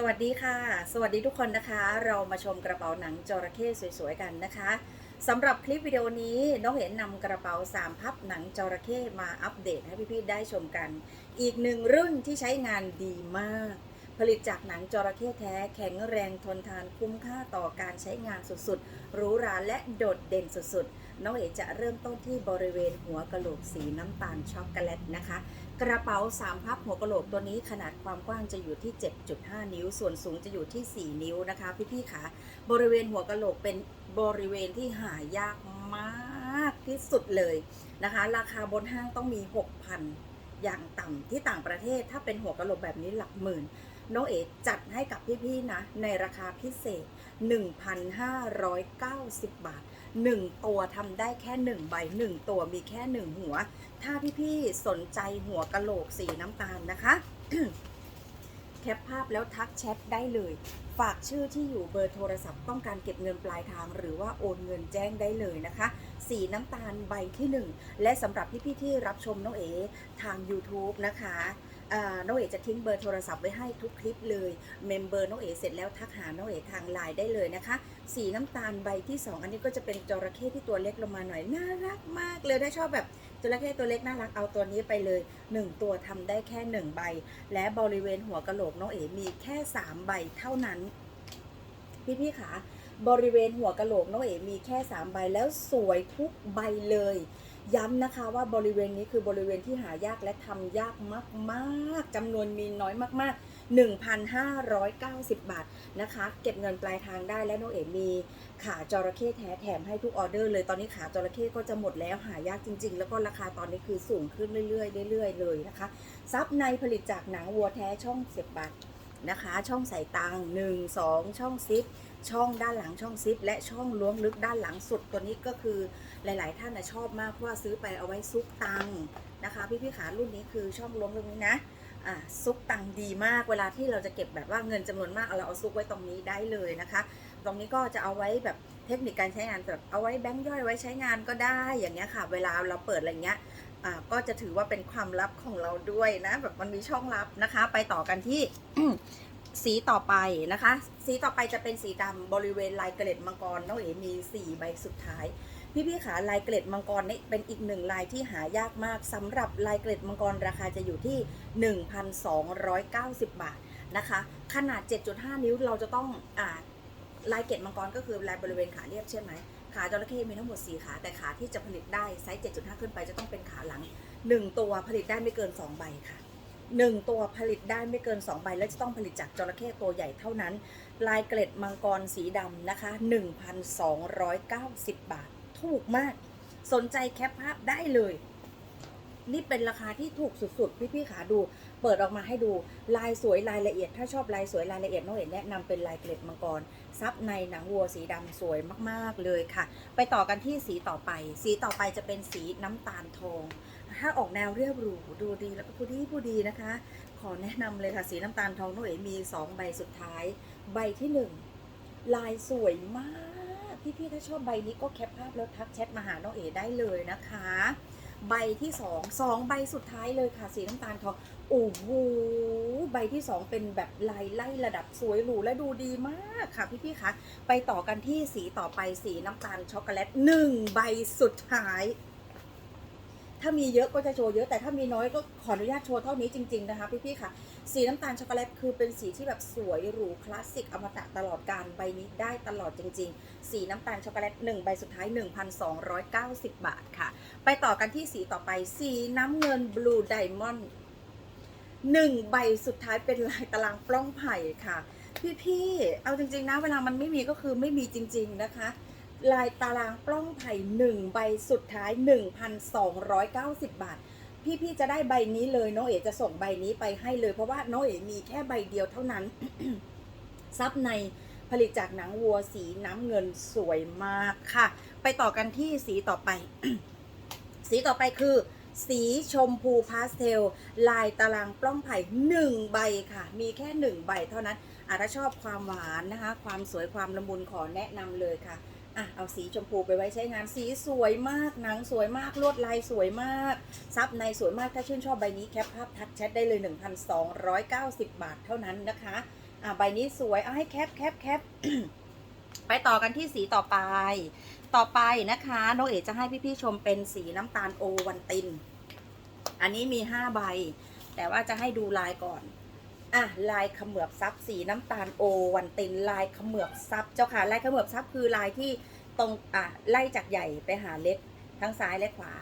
สวัสดีค่ะ สวัสดีทุกคนนะคะ เรามาชมกระเป๋าหนังจระเข้สวยๆกันนะคะสำหรับคลิปวิดีโอนี้น้องเห็นนำกระเป๋า3พับหนังจระเข้มาอัปเดตให้พี่ๆได้ชมกัน อีกหนึ่งรุ่นที่ใช้งานดีมาก ผลิตจากหนังจระเข้แท้แข็งแรงทนทานคุ้มค่าต่อการใช้งานสุดๆหรูหราและโดดเด่นสุดๆ น้องเอ๋จะเริ่มต้นที่บริเวณหัวกะโหลกสีน้ำตาลช็อกโกแลตนะคะ กระเป๋า3พับหัวกะโหลกตัวนี้ขนาดความกว้างจะอยู่ที่ 7.5 นิ้ว ส่วนสูงจะอยู่ที่ 4 นิ้วนะคะพี่ๆค่ะบริเวณหัวกะโหลกเป็นบริเวณที่หายากมากที่สุดเลยนะคะ ราคาบนห้างต้องมี 6,000 อย่างต่ำที่ต่างประเทศถ้าเป็นหัวกะโหลกแบบนี้หลักหมื่นน้องเอ๋จัดให้กับพี่ๆนะในราคาพิเศษ 1,590 บาท 1 ตัวทำได้แค่ 1 ใบ 1 ตัวมีแค่ 1 หัว ถ้าพี่ๆสนใจหัวกะโหลกสีน้ำตาลนะคะ แคปภาพแล้วทักแชทได้เลย ฝากชื่อที่อยู่เบอร์โทรศัพท์ต้องการเก็บเงินปลายทาง หรือว่าโอนเงินแจ้งได้เลยนะคะ สีน้ำตาลใบที่ 1 และสำหรับพี่ๆที่รับชมน้องเอทาง YouTube นะคะ น้องเอ๋จะทิ้งเบอร์โทรศัพท์ไว้ให้ทุกคลิปเลยเมมเบอร์น้องเอ๋เสร็จแล้วทักหาน้องเอ๋ทางไลน์ได้เลยนะคะ สีน้ำตาลใบที่ 2 อันนี้ก็จะเป็นจระเข้ที่ตัวเล็กลงมาหน่อย น่ารักมากเลยถ้าชอบแบบจระเข้ตัวเล็กน่ารักเอาตัวนี้ไปเลย 1 ตัวทำได้แค่ 1 ใบ และบริเวณหัวกะโหลกน้องเอ๋มีแค่ 3 ใบเท่านั้น พี่ๆค่ะบริเวณหัวกะโหลกน้องเอ๋มีแค่ 3 ใบแล้วสวยทุกใบเลย ย้ำนะคะว่าบริเวณนี้คือบริเวณที่หายากและทำยากมากๆจำนวนมีน้อยมาก ๆ 1,590 บาทนะคะ เก็บเงินปลายทางได้และน้องเอ๋มีขาจระเข้แท้แถมให้ทุกออเดอร์เลยตอนนี้ขาจระเข้ก็จะหมดแล้วหายากจริง ๆ แล้วก็ราคาตอนนี้คือสูงขึ้นเรื่อยๆเรื่อยๆเลยนะคะซับในผลิตจากหนังวัวแท้ช่องเสียบบัตรนะคะ ช่องใส่ตังค์หนึ่งสองช่องซิป ช่องด้านหลังช่องซิป และช่องล้วงลึกด้านหลังสุดตัวนี้ก็คือหลาย ๆ ท่านนะชอบมากเพราะว่าซื้อไปเอาไว้ซุกตังค์นะคะพี่ๆขารุ่นนี้คือช่องล้วงลึกนี้นะอ่าซุกตังดีมากเวลาที่เราจะเก็บแบบว่าเงินจำนวนมากเอาเราเอาซุกไว้ตรงนี้ได้เลยนะคะ ตรงนี้ก็จะเอาไว้แบบเทคนิคการใช้งานแบบเอาไว้แบงค์ย่อยไว้ใช้งานก็ได้อย่างเงี้ยค่ะ เวลาเราเปิดอะไรเงี้ยอ่าก็จะถือว่าเป็นความลับของเราด้วยนะ แบบมันมีช่องลับนะคะ ไปต่อกันที่ สีต่อไปนะคะ สีต่อไปจะเป็นสีดำบริเวณลายเกล็ดมังกรน้องเอ๋มี 4 ใบสุดท้าย พี่ๆขาลายเกล็ดมังกรนี่เป็นอีกหนึ่งลายที่หายากมากสำหรับลายเกล็ดมังกรราคาจะอยู่ที่ 1,290 บาทนะคะ ขนาด 7.5 นิ้วเราจะต้องอ่าลายเกล็ดมังกรก็คือลายบริเวณขาเรียบใช่ไหมขาจระเข้มีทั้งหมด 4 ขา แต่ขาที่จะผลิตได้ไซส์ 7.5 ขึ้นไปจะต้องเป็นขาหลัง 1 ตัวผลิตได้ไม่เกิน 2 ใบค่ะ 1ตัวผลิตได้ไม่เกิน 2 ใบ และจะต้องผลิตจากจระเข้ตัวใหญ่เท่านั้น ลายเกล็ดมังกรสีดำนะคะ 1,290 บาท ถูกมาก สนใจแคปภาพได้เลย นี่เป็นราคาที่ถูกสุด ๆ พี่ๆขาดู เปิดออกมาให้ดูลายสวยรายละเอียด ถ้าชอบลายสวยรายละเอียดน้องเอ๋แนะนำเป็นลายเกล็ดมังกร ซับในหนังวัวสีดำสวยมากๆเลยค่ะ ไปต่อกันที่สีต่อไป สีต่อไปจะเป็นสีน้ำตาลทอง ถ้าออกแนวเรียบหรูดูดีแล้วก็ผู้ดีผู้ดีนะคะ ขอแนะนำเลยค่ะสีน้ำตาลทองน้องเอมี 2 ใบสุดท้าย ใบที่ 1 ลายสวยมาก พี่ๆถ้าชอบใบนี้ก็แคปภาพแล้วทักแชทมาหาน้องเอ๋ได้เลยนะคะ ใบที่สองสองใบสุดท้ายเลยค่ะสีน้ำตาลทองโอ้โหใบที่ 2 เป็นแบบลายไล่ระดับสวยหรูและดูดีมากค่ะพี่ๆคะไปต่อกันที่สีต่อไปสีน้ำตาลช็อกโกแลตหนึ่งใบสุดท้าย ถ้ามีเยอะก็จะโชว์เยอะแต่ถ้ามีน้อยก็ขออนุญาตโชว์เท่านี้จริงๆนะคะพี่ๆค่ะ สีน้ำตาลช็อกโกแลตคือเป็นสีที่แบบสวยหรูคลาสสิกอมตะตลอดการใบนี้ได้ตลอดจริง ๆ สีน้ำตาลช็อกโกแลต1ใบสุดท้าย 1,290 บาทค่ะ ไปต่อกันที่สีต่อไป สีน้ำเงินบลูไดมอนด์หนึ่งใบสุดท้ายเป็นลายตารางปล้องไผ่ค่ะ พี่ๆเอาจริงๆนะเวลามันไม่มีก็คือไม่มีจริง ๆนะคะ ลายตารางปล้องไผ่หนึ่งใบสุดท้าย 1,290 บาท พี่ๆจะได้ใบนี้เลยน้องเอ๋จะส่งใบนี้ไปให้เลย เพราะว่าน้องเอ๋มีแค่ใบเดียวเท่านั้น ซับในผลิตจากหนังวัวสีน้ำเงินสวยมากค่ะ ไปต่อกันที่สีต่อไป สีต่อไปคือ สีชมพูพาสเทล ลายตารางปล้องไผ่หนึ่งใบค่ะ มีแค่หนึ่งใบเท่านั้นอาถ้าชอบความหวานนะคะ ความสวยความละมุนขอแนะนำเลยค่ะ อะเอาสีชมพูไปไว้ใช้งานสีสวยมากหนังสวยมากลวดลายสวยมาก ซับในสวยมากถ้าชื่นชอบใบนี้แคปภาพทักแชทได้เลย 1,290 บาทเท่านั้นนะคะอะใบนี้สวยเอาให้แคปแคปแคปไปต่อกันที่สีต่อไป ต่อไปนะคะน้องเอ๋จะให้พี่ๆชมเป็นสีน้ำตาลโอวันติน อันนี้มีห้าใบ แต่ว่าจะให้ดูลายก่อน อะลายขมือบซับสีน้ำตาลโอวันตินลายขมือบซับเจ้าค่ะลายขมือบซับคือลายที่ตรงอะไล่จากใหญ่ไปหาเล็กทั้งซ้ายและขวา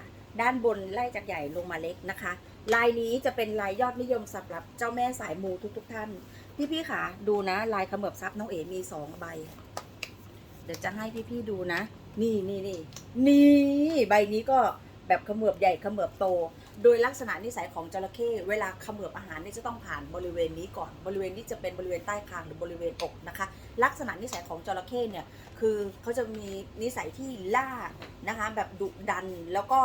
ด้านบนไล่จากใหญ่ลงมาเล็กนะคะ ลายนี้จะเป็นลายยอดนิยมสำหรับเจ้าแม่สายมูทุกๆท่านพี่ๆค่ะดูนะลายขมือบซับน้องเอ๋มีสองใบ เดี๋ยวจะให้พี่ๆดูนะ นี่นี่นี่นี่ใบนี้ก็แบบขมือบใหญ่ขมือบโต โดยลักษณะนิสัยของจระเข้เวลาเขมือบอาหารเนี่ยจะต้องผ่านบริเวณนี้ก่อน บริเวณนี้จะเป็นบริเวณใต้คางหรือบริเวณอกนะคะ ลักษณะนิสัยของจระเข้เนี่ยคือเขาจะมีนิสัยที่ล่านะคะแบบดุดันแล้วก็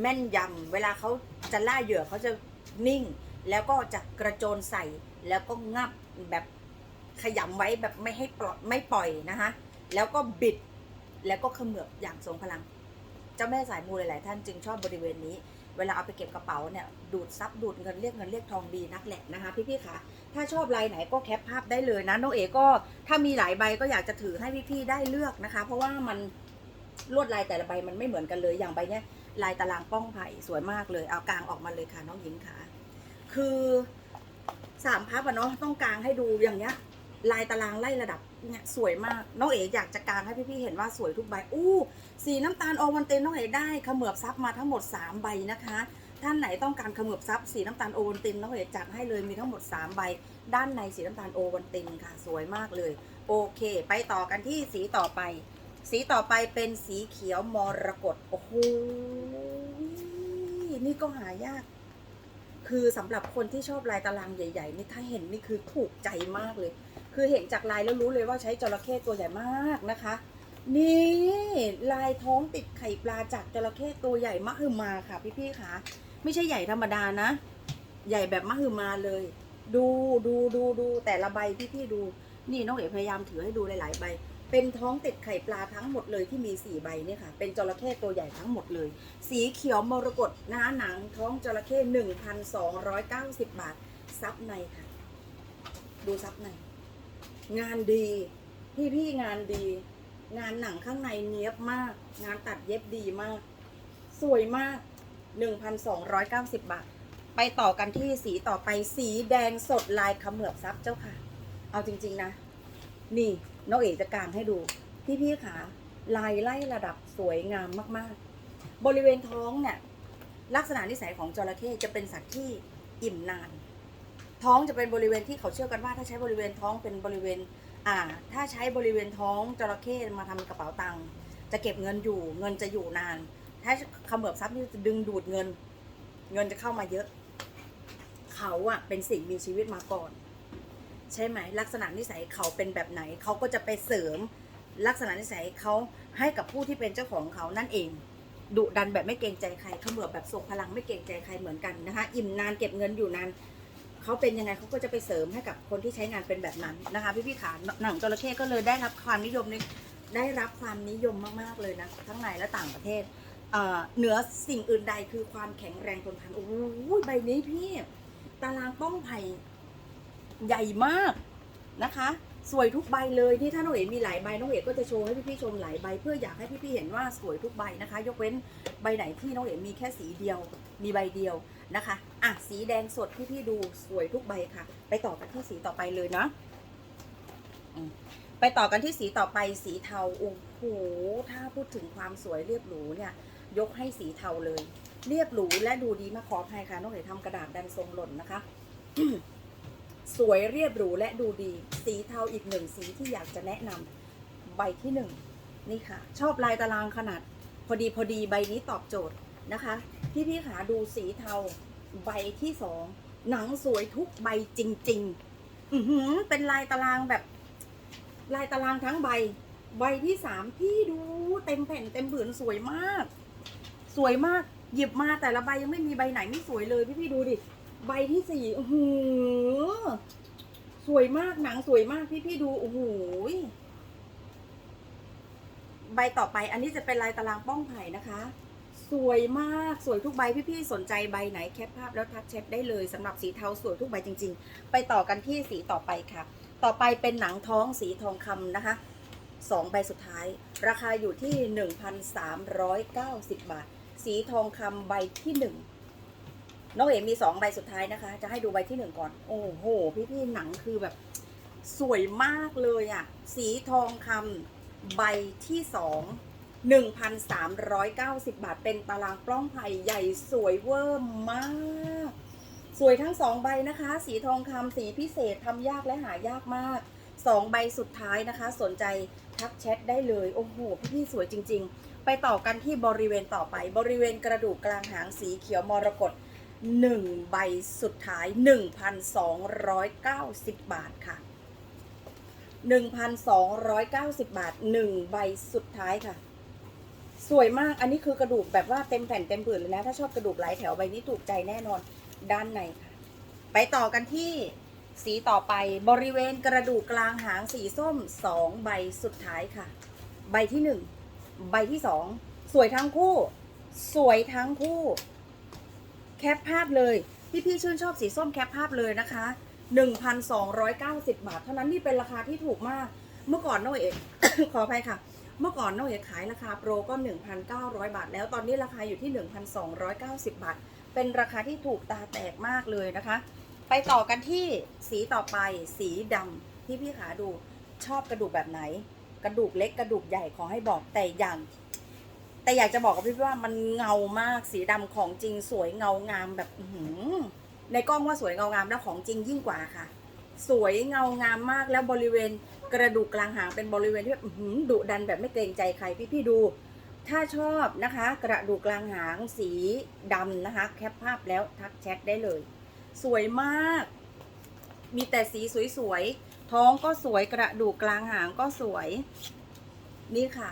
แม่นยำเวลาเขาจะล่าเหยื่อเขาจะนิ่ง แล้วก็จะกระโจนใส่แล้วก็งับแบบขยำไว้แบบไม่ให้ปล่อยไม่ปล่อยนะคะแล้วก็บิดแล้วก็เขมือบอย่างทรงพลัง เจ้าแม่สายมูหลาย ๆ ท่านจึงชอบบริเวณนี้ เวลาเอาไปเก็บกระเป๋าเนี่ยดูดซับดูดเงินเรียกเงินเรียกทองดีนักแหละนะคะพี่ๆค่ะ ถ้าชอบลายไหนก็แคปภาพได้เลยนะน้องเอ๋ก็ถ้ามีหลายใบก็อยากจะถือให้พี่ๆได้เลือกนะคะ เพราะว่ามันลวดลายแต่ละใบมันไม่เหมือนกันเลยอย่างใบเนี้ยลายตารางป้องไผ่สวยมากเลย เอากลางออกมาเลยค่ะน้องหญิงค่ะ คือสามพับอะเนาะต้องกลางให้ดูอย่างเงี้ย ลายตารางไล่ระดับเนี่ยสวยมาก น้องเอ๋อยากจะกางให้พี่ๆเห็นว่าสวยทุกใบ อู้สีน้ำตาลโอวันเตนน้องเอ๋ได้ขมือบซับมาทั้งหมด 3 ใบนะคะ ท่านไหนต้องการขมือบซับสีน้ำตาลโอวันเตนน้องเอ๋จัดให้เลยมีทั้งหมด 3 ใบ ด้านในสีน้ำตาลโอวันเตนค่ะ สวยมากเลย โอเค ไปต่อกันที่สีต่อไป สีต่อไปเป็นสีเขียวมรกตโอ้โหนี่ก็หายากคือสำหรับคนที่ชอบลายตารางใหญ่ ๆ นี่ถ้าเห็นนี่คือถูกใจมากเลย คือเห็นจากลายแล้วรู้เลยว่าใช้จระเข้ตัวใหญ่มากนะคะ นี่ลายท้องติดไข่ปลาจากจระเข้ตัวใหญ่มะฮือมาค่ะพี่ๆค่ะ ไม่ใช่ใหญ่ธรรมดานะ ใหญ่แบบมะฮือมาเลย ดูดูดูดูแต่ละใบพี่ๆดู นี่น้องเอ๋พยายามถือให้ดูหลายๆใบเป็นท้องติดไข่ปลาทั้งหมดเลยที่มีสี่ใบเนี่ยค่ะ เป็นจระเข้ตัวใหญ่ทั้งหมดเลย สีเขียวมรกตหนะคะหนังท้องจระเข้หนึ่งพันสองร้อยเก้าสิบบาท ซับในค่ะ ดูซับใน งานดีพี่พี่งานดี งานหนังข้างในเนี้ยบมาก งานตัดเย็บดีมาก สวยมาก 1,290 บาท ไปต่อกันที่สีต่อไปสีแดงสดลายขมือบซับเจ้าค่ะ เอาจริง ๆนะ นี่น้องเอกจะกางให้ดู พี่พี่ขาลายไล่ระดับสวยงามมากๆ บริเวณท้องเนี่ยลักษณะนิสัยของจระเข้จะเป็นสัตว์ที่อิ่มนาน ท้องจะเป็นบริเวณที่เขาเชื่อกันว่า ถ้าใช้บริเวณท้องเป็นบริเวณ อ่า ถ้าใช้บริเวณท้องจระเข้มาทำกระเป๋าตังค์จะเก็บเงินอยู่ เงินจะอยู่นาน ถ้าเขมือบทรัพย์นี่จะดึงดูดเงิน เงินจะเข้ามาเยอะ เขาอะเป็นสิ่งมีชีวิตมาก่อน ใช่ไหมลักษณะนิสัยเขาเป็นแบบไหน เขาก็จะไปเสริม ลักษณะนิสัยเขาให้กับผู้ที่เป็นเจ้าของเขานั่นเองดุดันแบบไม่เกรงใจใครเขมือบแบบทรงพลังไม่เกรงใจใครเหมือนกันนะคะ อิ่มนานเก็บเงินอยู่นาน เขาเป็นยังไงเขาก็จะไปเสริมให้กับคนที่ใช้งานเป็นแบบนั้นนะคะ พี่พี่ๆขาหนังจระเข้ก็เลยได้รับความนิยมในได้รับความนิยมมากๆเลยนะทั้งในและต่างประเทศเหนือสิ่งอื่นใดคือความแข็งแรงทนทานโอ้โหใบนี้พี่ ตารางป้องไผ่ใหญ่มากนะคะ สวยทุกใบเลยที่ถ้าน้องเอ๋มีหลายใบน้องเอ๋ก็จะโชว์ให้พี่ๆชมหลายใบ เพื่ออยากให้พี่ๆเห็นว่าสวยทุกใบนะคะ ยกเว้นใบไหนที่น้องเอ๋มีแค่สีเดียว มีใบเดียว นะคะ อะ สีแดงสดพี่พี่ดูสวยทุกใบค่ะ ไปต่อกันที่สีต่อไปเลยเนาะไปต่อกันที่สีต่อไปสีเทาโอ้โหถ้าพูดถึงความสวยเรียบหรูเนี่ย ยกให้สีเทาเลย เรียบหรูและดูดีมากขออภัยค่ะน้องเอ๋ทำกระดาษดันทรงหล่นนะคะ สวยเรียบหรูและดูดี สีเทาอีกหนึ่งสีที่อยากจะแนะนำใบที่หนึ่งนี่ค่ะ ชอบลายตารางขนาด พอดีพอดีใบนี้ตอบโจทย์ นะคะพี่พี่ขาดูสีเทาใบที่สองหนังสวยทุกใบจริง ๆ อือหือเป็นลายตารางแบบ ลายตารางทั้งใบ ใบที่สามพี่ดูเต็มแผ่นเต็มผืนสวยมาก สวยมากหยิบมาแต่ละใบยังไม่มีใบไหนไม่สวยเลยพี่พี่ดูดิใบที่สี่โอ้โหสวยมากหนังสวยมากพี่พี่ดูโอ้โหใบต่อไปอันนี้จะเป็นลายตารางป้องไผ่นะคะ สวยมากสวยทุกใบพี่ๆสนใจใบไหนแคปภาพแล้วทักแชทได้เลยสำหรับสีเทาสวยทุกใบจริง ๆ ไปต่อกันที่สีต่อไปค่ะ ต่อไปเป็นหนังท้องสีทองคำนะคะสองใบสุดท้าย ราคาอยู่ที่ 1,390 บาท สีทองคำใบที่หนึ่งน้องเอ๋มีสองใบสุดท้ายนะคะ จะให้ดูใบที่หนึ่งก่อน โอ้โห พี่ๆหนังคือแบบ สวยมากเลยอะ่ะ สีทองคำใบที่สอง 1,390 บาท เป็นตารางปล้องไผ่ใหญ่สวยเวอร์มาก สวยทั้งสองใบนะคะ สีทองคำสีพิเศษทำยากและหายากมากสองใบสุดท้ายนะคะ สนใจทักแชทได้เลย โอ้โห พี่ๆสวยจริง ๆ ไปต่อกันที่บริเวณต่อไป บริเวณกระดูกกลางหางสีเขียวมรกต1 ใบสุดท้าย 1,290 บาทค่ะ 1,290 บาท 1 ใบสุดท้ายค่ะ สวยมาก อันนี้คือกระดูกแบบว่าเต็มแผ่นเต็มผืนเลยนะ ถ้าชอบกระดูกหลายแถวใบนี้ถูกใจแน่นอนด้านในค่ะ ไปต่อกันที่สีต่อไปบริเวณกระดูกกลางหางสีส้ม2ใบสุดท้ายค่ะ ใบที่1ใบที่2สวยทั้งคู่ สวยทั้งคู่ แคปภาพเลยพี่ๆชื่นชอบสีส้มแคปภาพเลยนะคะ 1,290 บาท เท่านั้นนี่เป็นราคาที่ถูกมาก เมื่อก่อนน้องเอกขออภัยค่ะ เมื่อก่อนน้องเอกขายราคาโปรก็ 1,900 บาท แล้วตอนนี้ราคาอยู่ที่ 1,290 บาท เป็นราคาที่ถูกตาแตกมากเลยนะคะ ไปต่อกันที่สีต่อไปสีดำที่พี่ขาดูชอบกระดูกแบบไหน กระดูกเล็กกระดูกใหญ่ขอให้บอกแต่อย่าง แต่อยากจะบอกกับพี่ว่ามันเงามากสีดำของจริงสวยเงางามแบบหืในกล้องว่าสวยเงางามแล้วของจริงยิ่งกว่าค่ะ สวยเงางามมากแล้วบริเวณ กระดูกกลางหางเป็นบริเวณที่แบบหือดุดันแบบไม่เกรงใจใครพี่ๆดู ถ้าชอบนะคะ กระดูกกลางหางสีดำนะคะ แคปภาพแล้วทักแชทได้เลย สวยมาก มีแต่สีสวยๆ ท้องก็สวยกระดูกกลางหางก็สวย นี่ค่ะ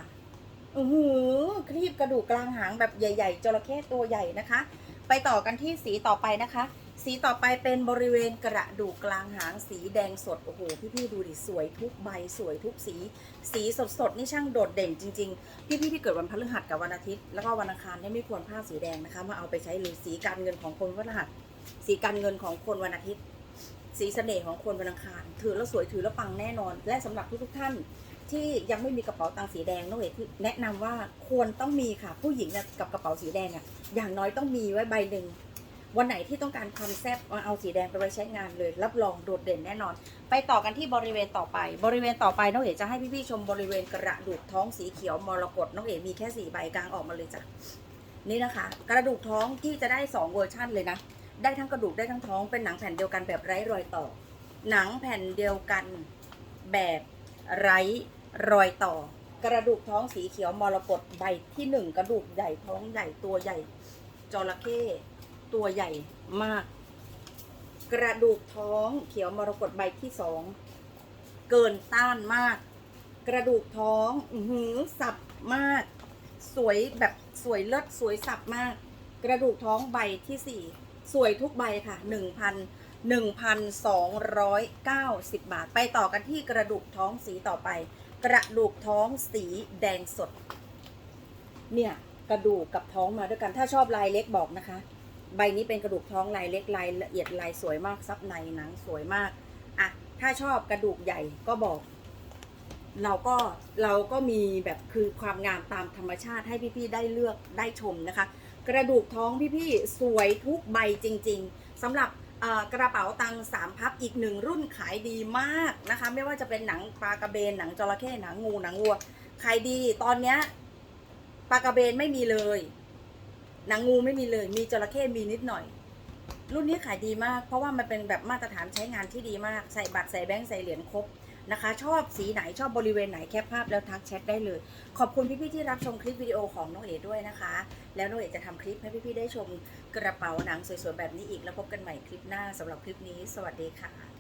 อือหือครีบกระดูกกลางหางแบบใหญ่ ๆจระเข้ตัวใหญ่นะคะ ไปต่อกันที่สีต่อไปนะคะ สีต่อไปเป็นบริเวณกระดูกกลางหางสีแดงสด โอ้โห พี่ๆดูดิสวยทุกใบสวยทุกสี สีสดๆนี่ช่างโดดเด่นจริง ๆ พี่ๆที่เกิดวันพฤหัสกับวันอาทิตย์ แล้วก็วันอังคารเนี่ยไม่ควรพลาดสีแดงนะคะ มาเอาไปใช้เลยสีการเงินของคนวันพฤหัส สีการเงินของคนวันอาทิตย์ สีเสน่ห์ของคนวันอังคาร ถือแล้วสวยถือแล้วปังแน่นอน และสำหรับทุกๆท่านที่ยังไม่มีกระเป๋าตังค์สีแดงน้องเอกแนะนำว่าควรต้องมีค่ะ ผู้หญิงเนี่ยกับกระเป๋าสีแดงอะอย่างน้อยต้องมีไว้ใบหนึ่ง วันไหนที่ต้องการความแซ่บเอาเอาสีแดงไปไว้ใช้งานเลย รับรองโดดเด่นแน่นอน ไปต่อกันที่บริเวณต่อไป บริเวณต่อไปน้องเอกจะให้พี่ๆชมบริเวณกระดูกท้องสีเขียวมรกตน้องเอกมีแค่สี่ใบกลางออกมาเลยจ้ะนี่นะคะ กระดูกท้องที่จะได้สองเวอร์ชั่นเลยนะ ได้ทั้งกระดูกได้ทั้งท้องเป็นหนังแผ่นเดียวกันแบบไร้รอยต่อ หนังแผ่นเดียวกันแบบไร้รอยต่อ กระดูกท้องสีเขียวมรกตใบที่หนึ่งกระดูกใหญ่ท้องใหญ่ตัวใหญ่จระเข้ ตัวใหญ่มาก กระดูกท้องเขียวมรกตใบที่สองเกินต้านมาก กระดูกท้องหือสับมาก สวยแบบสวยเลิศสวยสับมาก กระดูกท้องใบที่สี่สวยทุกใบค่ะหนึ่งพันหนึ่งพันสองร้อยเก้าสิบบาท ไปต่อกันที่กระดูกท้องสีต่อไป กระดูกท้องสีแดงสด เนี่ยกระดูกกับท้องมาด้วยกัน ถ้าชอบลายเล็กบอกนะคะ ใบนี้เป็นกระดูกท้องลายเล็กลายละเอียดลายสวยมากซับในหนังสวยมากอะถ้าชอบกระดูกใหญ่ก็บอก เราก็เราก็มีแบบคือความงามตามธรรมชาติให้พี่ๆได้เลือกได้ชมนะคะ กระดูกท้องพี่ๆสวยทุกใบจริง ๆสำหรับกระเป๋าตังสามพับอีกหนึ่งรุ่นขายดีมากนะคะ ไม่ว่าจะเป็นหนังปลากระเบนหนังจระเข้หนังงูหนังวัวขายดีตอนเนี้ยปลากระเบนไม่มีเลย หนังงูไม่มีเลย มีจระเข้มีนิดหน่อย รุ่นนี้ขายดีมาก เพราะว่ามันเป็นแบบมาตรฐานใช้งานที่ดีมาก ใส่บัตรใส่แบงค์ใส่เหรียญครบนะคะ ชอบสีไหนชอบบริเวณไหนแคปภาพแล้วทักแชทได้เลย ขอบคุณพี่ๆที่รับชมคลิปวิดีโอของน้องเอ๋ด้วยนะคะ แล้วน้องเอ๋จะทำคลิปให้พี่ๆได้ชมกระเป๋าหนังสวยๆแบบนี้อีกแล้วพบกันใหม่คลิปหน้าสำหรับคลิปนี้ สวัสดีค่ะ